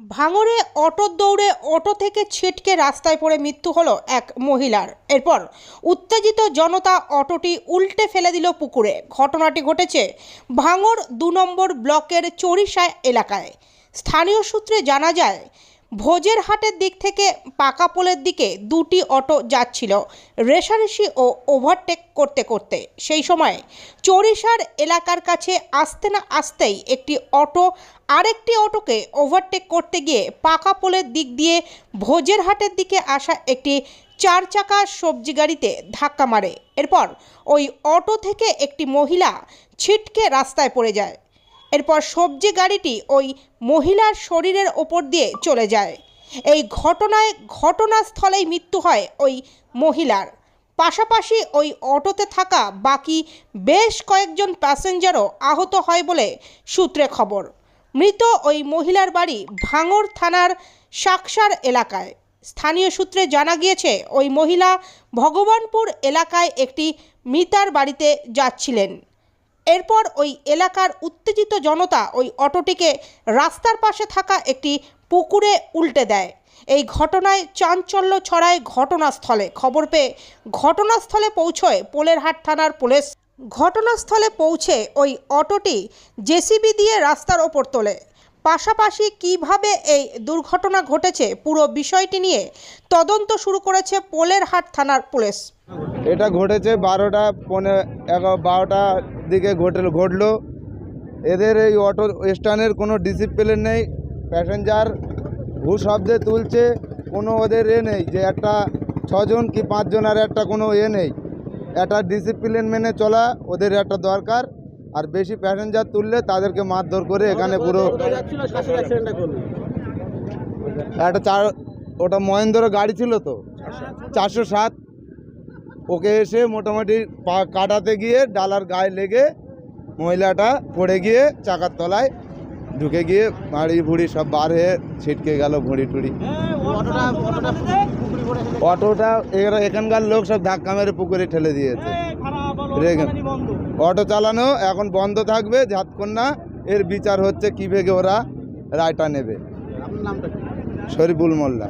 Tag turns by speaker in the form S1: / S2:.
S1: ভাঙড়ে অটোর দৌড়ে অটো থেকে ছিটকে রাস্তায় পড়ে মৃত্যু হলো এক মহিলার। এরপর উত্তেজিত জনতা অটোটি উল্টে ফেলে দিল পুকুরে। ঘটনাটি ঘটেছে ভাঙর দু নম্বর ব্লকের চরিষা এলাকায়। স্থানীয় সূত্রে জানা যায় ভোজের হাটের দিক থেকে পাকা পোলের দিকে দুটি অটো যাচ্ছিল, রেশারেশি ও ওভারটেক করতে করতে। সেই সময় চরিষার এলাকার কাছে আসতে না আসতেই একটি অটো, আরেকটি অটোকে ওভারটেক করতে গিয়ে পাকা পোলের দিক দিয়ে ভোজের হাটের দিকে আসা একটি চার চাকা সবজি গাড়িতে ধাক্কা মারে। এরপর ওই অটো থেকে একটি মহিলা ছিটকে রাস্তায় পড়ে যায়। এরপর সবজি গাড়িটি ওই মহিলার শরীরের ওপর দিয়ে চলে যায়। এই ঘটনায় ঘটনাস্থলেই মৃত্যু হয় ওই মহিলার। পাশাপাশি ওই অটোতে থাকা বাকি বেশ কয়েকজন প্যাসেঞ্জারও আহত হয় বলে সূত্রে খবর। মৃত ওই মহিলার বাড়ি ভাঙর থানার সাকসার এলাকায়। স্থানীয় সূত্রে জানা গিয়েছে, ওই মহিলা ভগবানপুর এলাকায় একটি মৃতার বাড়িতে যাচ্ছিলেন। এরপর ওই এলাকার উত্তেজিত জনতা ওই অটোটিকে রাস্তার পাশে থাকা একটি পুকুরে উল্টে দেয়। এই ঘটনায় চাঞ্চল্য ছড়ায় ঘটনাস্থলে। খবর পেয়ে ঘটনাস্থলে পৌঁছয় পোলেরহাট থানার পুলিশ। ঘটনাস্থলে পৌঁছে ওই অটোটি জেসিবি দিয়ে রাস্তার ওপর তোলে। পাশাপাশি কীভাবে এই দুর্ঘটনা ঘটেছে পুরো বিষয়টি নিয়ে তদন্ত শুরু করেছে পোলেরহাট থানার পুলিশ।
S2: এটা ঘটেছে বারোটা পনেরো বারোটার দিকে ঘটল ঘটলো। এদের এই অটো স্ট্যান্ডের কোনো ডিসিপ্লিন নেই। প্যাসেঞ্জার ভূ শব্দে তুলছে কোনো ওদের এ নেই যে একটা ছজন কি পাঁচজন আর একটা কোনো এ নেই। একটা ডিসিপ্লিন মেনে চলা ওদের একটা দরকার। আর বেশি প্যাসেঞ্জার তুললে তাদেরকে মারধর করে এখানে পুরো একটা চার ওটা মহেন্দ্র গাড়ি ছিল তো? চারশো সাত। ওকে এসে মোটামুটি পা কাটাতে গিয়ে ডালার গায়ে লেগে মহিলাটা পড়ে গিয়ে চাকার তলায় ঢুকে গিয়ে বাড়ি ভুড়ি সব বার হয়ে ছিটকে গেল ভুঁড়ি টুড়ি। অটোটা এরা এখানকার লোক সব ধাক্কা মেরে পুকুরে ঠেলে দিয়েছে। অটো চালানো এখন বন্ধ থাকবে না এর বিচার হচ্ছে কী ভেগে ওরা রায়টা নেবে। শরীফুল মোল্লা।